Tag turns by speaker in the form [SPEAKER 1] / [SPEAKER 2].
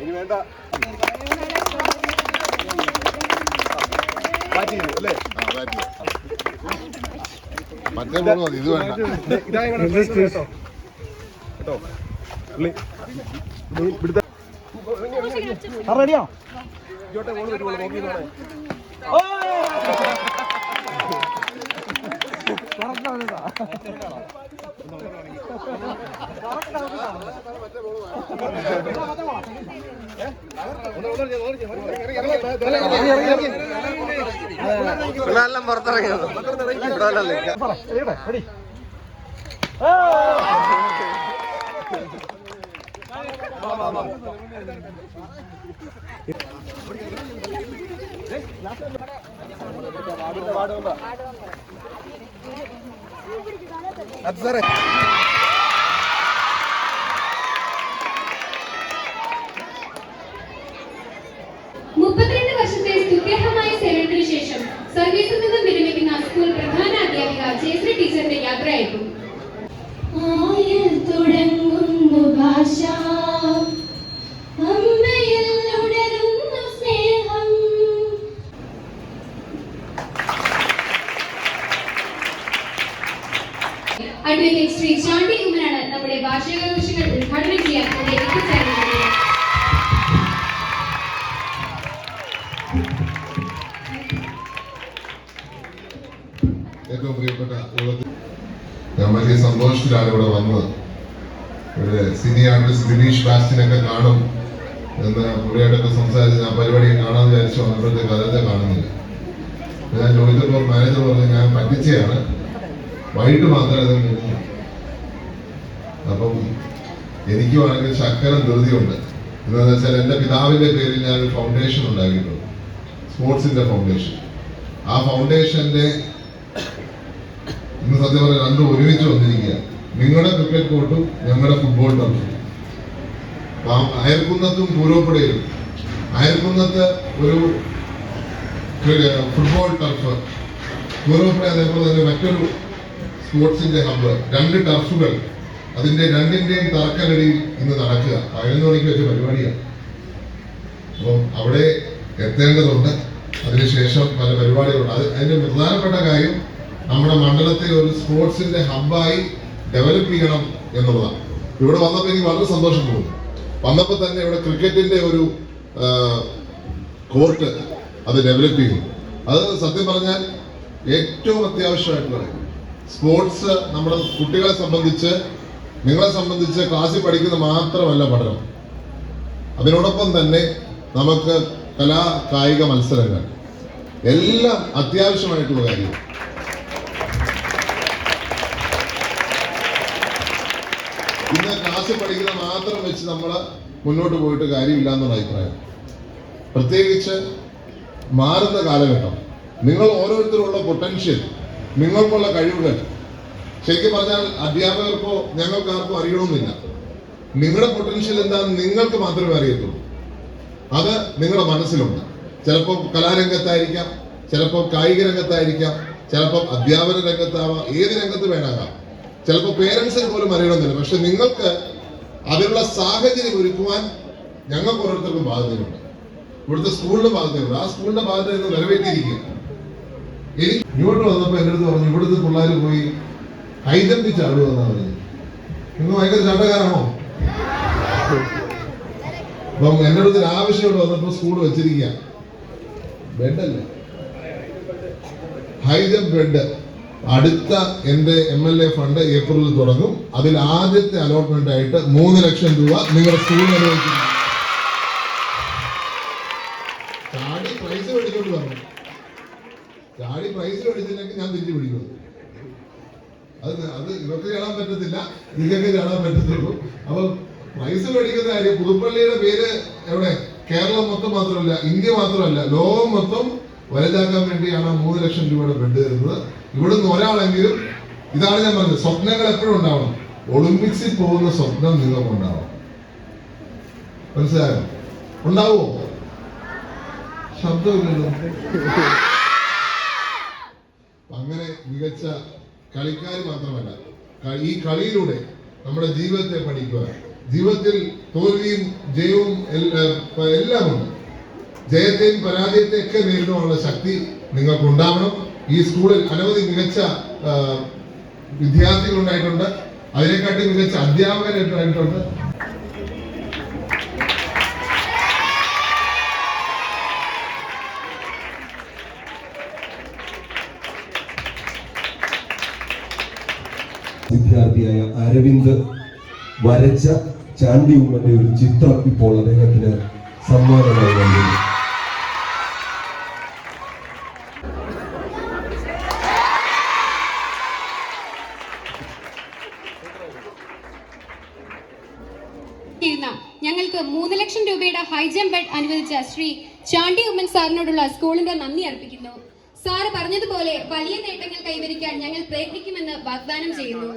[SPEAKER 1] ഇനി വേണ്ട അല്ലേ.
[SPEAKER 2] മറ്റേ ബോൾ മതി ഇത് വേണ്ട
[SPEAKER 1] കേട്ടോ
[SPEAKER 3] റെഡിയോ
[SPEAKER 1] ഇങ്ങോട്ടെ ബോൾ വരുവുള്ളൂ നോക്കി നോക്കണേ
[SPEAKER 4] പിള്ളേരെല്ലാം പുറത്തിറങ്ങിയത് ഇവിടെ അല്ലല്ലേ
[SPEAKER 3] റെഡി
[SPEAKER 1] അത് സാറേ
[SPEAKER 5] മുപ്പത്തിരണ്ട് വർഷത്തെ സ്തുത്യർഹമായ സേവനത്തിന് ശേഷം സർവീസിൽ നിന്നും വിരമിക്കുന്ന സ്കൂൾ പ്രധാന അധ്യാപിക ജയശ്രീ ടീച്ചറിന്റെ യാത്രയായിരുന്നു തുടങ്ങുന്നു ഭാഷ.
[SPEAKER 2] ഞാൻ വലിയ സന്തോഷത്തിലാണ് ഇവിടെ വന്നത്. ഇവിടെ സിനി ആർട്ടിസ്റ്റ് ബിനീഷ് ബാസ്റ്റിനൊക്കെ കാണും എന്ന് പുള്ളിയായിട്ടൊക്കെ സംസാരിച്ച് ഞാൻ പരിപാടി കാണാൻ വിചാരിച്ചു വന്നപ്പോഴത്തേക്ക് കഥത്തെ കാണുന്നില്ല ഞാൻ ചോദിച്ചപ്പോൾ മാനേജർ പറഞ്ഞു ഞാൻ പറ്റിച്ചയാണ്. വൈകിട്ട് മാത്രമേ അത് പോകുന്നു അപ്പം എനിക്കുമാണെങ്കിൽ ശക്കരം ധൃതിയുണ്ട്. എന്താണെന്ന് വെച്ചാൽ എന്റെ പിതാവിന്റെ പേരിൽ ഞാൻ ഫൗണ്ടേഷൻ ഉണ്ടാക്കിയിട്ടുണ്ട്. സ്പോർട്സിന്റെ ഫൗണ്ടേഷൻ ആ ഫൗണ്ടേഷന്റെ ഇന്ന് സത്യം പറഞ്ഞാൽ രണ്ടും ഒരുമിച്ച് വന്നിരിക്കുക. നിങ്ങളുടെ ക്രിക്കറ്റ് കോർട്ടും ഞങ്ങളുടെ ഫുട്ബോൾ ടർഫും അയൽക്കുന്നത്തും പൂരോപ്പുഴയിലും അയർക്കുന്നത്ത് ഒരു ഫുട്ബോൾ ടർഫ് പൂരോപ്പുഴ അതേപോലെ തന്നെ മറ്റൊരു സ്പോർട്സിന്റെ ഹബ്ബ് രണ്ട് ടർഫുകൾ അതിന്റെ രണ്ടിന്റെയും തറക്കല്ലടിയിൽ ഇന്ന് നടക്കുക. പതിനൊന്ന് മണിക്ക് വെച്ച പരിപാടിയാണ്. അപ്പം അവിടെ എത്തേണ്ടതുണ്ട്. അതിനുശേഷം പല പരിപാടികളുണ്ട്. അത് അതിന്റെ പ്രധാനപ്പെട്ട കാര്യം നമ്മുടെ മണ്ഡലത്തെ ഒരു സ്പോർട്സിന്റെ ഹബ്ബായി ഡെവലപ്പ് ചെയ്യണം എന്നുള്ളതാണ്. ഇവിടെ വന്നപ്പോൾ എനിക്ക് വളരെ സന്തോഷം തോന്നി. വന്നപ്പോൾ തന്നെ ഇവിടെ ക്രിക്കറ്റിന്റെ ഒരു കോർട്ട് അത് ഡെവലപ്പ് ചെയ്തു. അത് സത്യം പറഞ്ഞാൽ ഏറ്റവും അത്യാവശ്യമായിട്ടുള്ള. സ്പോർട്സ് നമ്മുടെ കുട്ടികളെ സംബന്ധിച്ച് നിങ്ങളെ സംബന്ധിച്ച് ക്ലാസ്സിൽ പഠിക്കുന്ന മാത്രമല്ല പഠനം. അതിനോടൊപ്പം തന്നെ നമുക്ക് കലാ കായിക മത്സരങ്ങൾ. എല്ലാം അത്യാവശ്യമായിട്ടുള്ള കാര്യം ഇന്ന് ക്ലാസ്സിൽ പഠിക്കുന്ന മാത്രം വെച്ച് നമ്മൾ മുന്നോട്ട് പോയിട്ട് കാര്യമില്ല എന്നുള്ള അഭിപ്രായം. പ്രത്യേകിച്ച് മാറുന്ന കാലഘട്ടം. നിങ്ങൾ ഓരോരുത്തരുള്ള പൊട്ടൻഷ്യൽ നിങ്ങൾക്കുള്ള കഴിവുകൾ. ശരിക്കും പറഞ്ഞാൽ അധ്യാപകർക്കോ ഞങ്ങൾക്കാർക്കോ അറിയണമെന്നില്ല. നിങ്ങളുടെ പൊട്ടൻഷ്യൽ എന്താണെന്ന് നിങ്ങൾക്ക് മാത്രമേ അറിയത്തുള്ളൂ. അത് നിങ്ങളുടെ മനസ്സിലുണ്ട്. ചിലപ്പോൾ കലാരംഗത്തായിരിക്കാം ചിലപ്പോൾ കായിക രംഗത്തായിരിക്കാം ചിലപ്പോൾ അധ്യാപന രംഗത്താവാം ഏത് രംഗത്ത് വേണാകാം. ചിലപ്പോൾ പേരൻസിന് പോലും അറിയണമെന്നില്ല. പക്ഷെ നിങ്ങൾക്ക് അതിനുള്ള സാഹചര്യം ഒരുക്കുവാൻ ഞങ്ങൾക്ക് ഓരോരുത്തർക്കും ബാധ്യതയുണ്ട്. ഇവിടുത്തെ സ്കൂളിന്റെ ബാധ്യതയുണ്ട്. ആ സ്കൂളിന്റെ ബാധ്യത ഇന്ന് നിറവേറ്റിയിരിക്കുക എനിക്ക് ഇങ്ങോട്ട് വന്നപ്പോൾ എന്റെ അടുത്ത് പറഞ്ഞു ഇവിടുത്തെ പിള്ളേർ പോയി ഹൈജമ്പി ജമ്പ് പറഞ്ഞു നിങ്ങൾ ഭയങ്കര ചാട്ടക്കാരാണോ അപ്പം എന്റെ അടുത്ത് ആവശ്യമുണ്ട് വന്നപ്പോൾ സ്കൂൾ വെച്ചിരിക്കുക ബെഡല്ലേ? ഹൈജം ബെഡ്. അടുത്ത എന്റെ എം എൽ എ ഫണ്ട് ഏപ്രിലിൽ തുടങ്ങും. അതിൽ ആദ്യത്തെ അലോട്ട്മെന്റ് ആയിട്ട് മൂന്ന് ലക്ഷം രൂപ നിങ്ങളുടെ സ്കൂളിൽ അനുവദിക്കുന്നു ചാടി പ്രൈസ് മേടിച്ചോണ്ട് പറഞ്ഞു ചാടി പ്രൈസ് മേടിച്ചില്ലെങ്കിൽ ഞാൻ തിരിച്ചു പിടിക്കും. അത് അത് ഇവർക്ക് ചാടാൻ പറ്റത്തില്ല. നിങ്ങൾക്ക് ചാടാൻ പറ്റത്തുള്ളൂ. അപ്പൊ പ്രൈസ് മേടിക്കുന്ന കാര്യം പുതുപ്പള്ളിയുടെ പേര് എവിടെ? കേരളം മൊത്തം മാത്രമല്ല ഇന്ത്യ മാത്രമല്ല ലോകം മൊത്തം വലുതാക്കാൻ വേണ്ടിയാണ് മൂന്ന് ലക്ഷം രൂപയുടെ ബെഡ് തരുന്നത് ഇവിടുന്ന് ഒരാളെങ്കിലും ഇതാണ് ഞാൻ പറഞ്ഞത് സ്വപ്നങ്ങൾ എപ്പോഴും ഉണ്ടാവണം. ഒളിമ്പിക്സിൽ പോകുന്ന സ്വപ്നം നിങ്ങൾക്ക് ഉണ്ടാവണം. മനസ്സിലായോ? ഉണ്ടാവോ? ശബ്ദമില്ലല്ലോ. അങ്ങനെ മികച്ച കളിക്കാർ മാത്രമല്ല ഈ കളിയിലൂടെ നമ്മുടെ ജീവിതത്തെ പഠിക്കുക. ജീവിതത്തിൽ തോൽവിയും ജയവും എല്ലാം ഉണ്ട് ജയത്തെയും പരാജയത്തെയും ഒക്കെ നേരിടാനുള്ള ശക്തി നിങ്ങൾക്ക് ഉണ്ടാവണം ഈ സ്കൂളിൽ അനവധി മികച്ച വിദ്യാർത്ഥികൾ ഉണ്ടായിട്ടുണ്ട് അതിനെക്കാട്ടി മികച്ച അധ്യാപകരുണ്ടായിട്ടുണ്ട്
[SPEAKER 6] വിദ്യാർത്ഥിയായ അരവിന്ദ് വരച്ച ചാണ്ടി ഉമ്മന്റെ ഒരു ചിത്രം ഇപ്പോൾ അദ്ദേഹത്തിന് സമ്മാനമായി നൽകുന്നു.
[SPEAKER 5] ഞങ്ങൾക്ക് മൂന്ന് ലക്ഷം രൂപയുടെ ഹൈജംപ് ബെഡ് അനുവദിച്ച ശ്രീ ചാണ്ടി ഉമ്മൻ സാറിനോടുള്ള സ്കൂളിന്റെ നന്ദി അർപ്പിക്കുന്നു. സാറ് പറഞ്ഞതുപോലെ വലിയ നേട്ടങ്ങൾ കൈവരിക്കാൻ ഞങ്ങൾ പ്രയത്നിക്കുമെന്ന് വാഗ്ദാനം ചെയ്യുന്നു.